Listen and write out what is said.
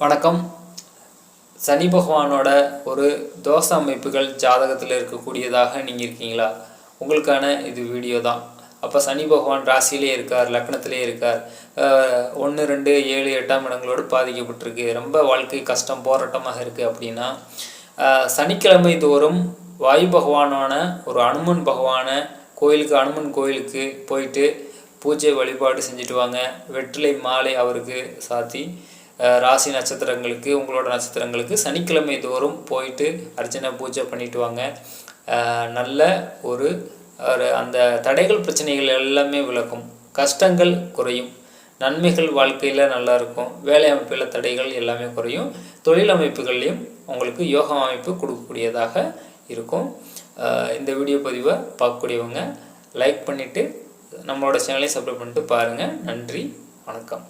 வணக்கம். சனி பகவானோட ஒரு தோசை அமைப்புகள் ஜாதகத்தில் இருக்கக்கூடியதாக நீங்கள் இருக்கீங்களா? உங்களுக்கான இது வீடியோ தான். அப்போ சனி பகவான் ராசியிலே இருக்கார் லக்னத்திலே இருக்கார். ஒன்று ரெண்டு ஏழு எட்டாம் இடங்களோடு பாதிக்கப்பட்டிருக்கு. ரொம்ப வாழ்க்கை கஷ்டம் போராட்டமாக இருக்குது அப்படின்னா சனிக்கிழமை தோறும் வாயு பகவானான ஒரு அனுமன் பகவானை கோயிலுக்கு அனுமன் கோயிலுக்கு போயிட்டு பூஜை வழிபாடு செஞ்சுட்டு வாங்க. வெற்றிலை மாலை அவருக்கு சாத்தி ராசி நட்சத்திரங்களுக்கு உங்களோட நட்சத்திரங்களுக்கு சனிக்கிழமை தோறும் போயிட்டு அர்ச்சனை பூஜை பண்ணிட்டு வாங்க. நல்ல ஒரு ஒரு அந்த தடைகள் பிரச்சனைகள் எல்லாமே விளக்கும் கஷ்டங்கள் குறையும். நன்மைகள் வாழ்க்கையில் நல்லா இருக்கும். வேலை அமைப்பில் தடைகள் எல்லாமே குறையும். தொழில் அமைப்புகள்லையும் உங்களுக்கு யோகா அமைப்பு கொடுக்கக்கூடியதாக இருக்கும். இந்த வீடியோ பதிவை பார்க்கக்கூடியவங்க லைக் பண்ணிவிட்டு நம்மளோட சேனலை சப்ஸ்கிரைப் பண்ணிட்டு பாருங்கள் நன்றி வணக்கம்.